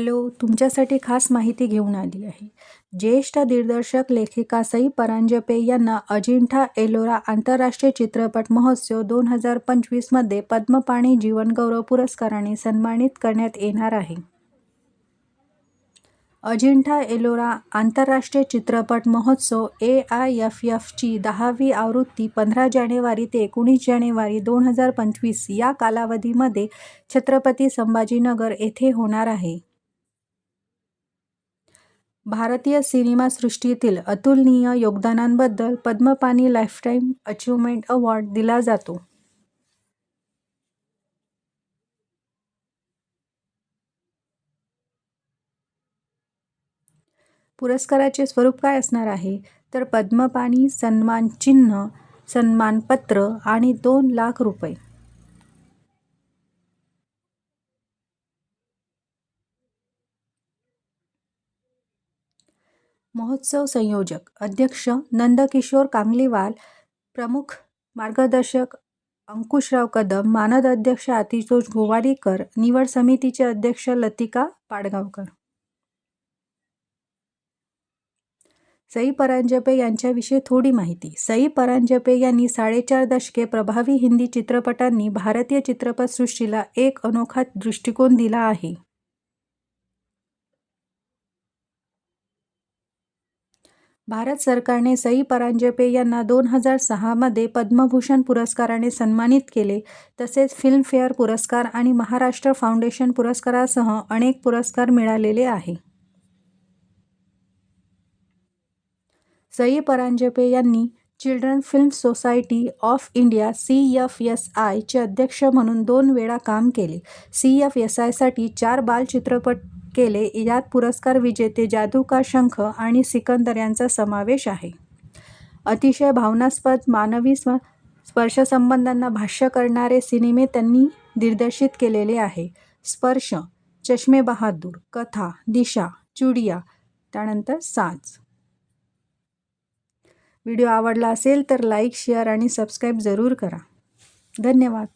Hello तुमच्यासाठी खास माहिती घेऊन आली आहे. ज्येष्ठ दिग्दर्शक लेखिका सई परांजपे यांना अजिंठा एलोरा आंतरराष्ट्रीय चित्रपट महोत्सव दोन हजार पंचवीसमध्ये पद्मपाणी जीवनगौरव पुरस्काराने सन्मानित करण्यात येणार आहे. अजिंठा एलोरा आंतरराष्ट्रीय चित्रपट महोत्सव ए आय एफ एफची दहावी आवृत्ती पंधरा जानेवारी ते एकोणीस जानेवारी दोन हजार पंचवीस या कालावधीमध्ये छत्रपती संभाजीनगर येथे होणार आहे. भारतीय सिनेमासृष्टीतील अतुलनीय योगदानांबद्दल पद्मपाणी लाईफटाईम अचिव्हमेंट अवॉर्ड दिला जातो. पुरस्काराचे स्वरूप काय असणार आहे? तर पद्मपानी सन्मान चिन्ह सन्मानपत्र आणि दोन लाख रुपये. महोत्सव संयोजक अध्यक्ष नंदकिशोर कांगलीवाल प्रमुख मार्गदर्शक अंकुशराव कदम मानद अध्यक्ष आतितोष गोवारीकर निवड समितीचे अध्यक्ष लतिका पाडगावकर. सई परांजपे यांच्याविषयी थोडी माहिती. सई परांजपे यांनी साडेचार दशके प्रभावी हिंदी चित्रपटांनी भारतीय चित्रपटसृष्टीला एक अनोखा दृष्टिकोन दिला आहे. भारत सरकारने सई परांजपे यांना दोन हजार सहामध्ये पद्मभूषण पुरस्काराने सन्मानित केले. तसेच फिल्मफेअर पुरस्कार आणि महाराष्ट्र फाउंडेशन पुरस्कारासह अनेक पुरस्कार मिळालेले आहे. सई परांजपे यांनी children film society of India C F S आयचे अध्यक्ष म्हणून दोन वेळा काम केले. सी एफ एस आयसाठी चार बालचित्रपट केले. यात पुरस्कार विजेते जादू का शंख आणि सिकंदर यांचा समावेश आहे. अतिशय भावनास्पद मानवी स्म स्पर्शसंबंधांना भाष्य करणारे सिनेमे त्यांनी दिग्दर्शित केलेले आहे. स्पर्श चष्मे बहादूर कथा दिशा चुडिया त्यानंतर साज. व्हिडिओ आवडला असेल तर लाईक शेअर आणि सबस्क्राईब जरूर करा. धन्यवाद.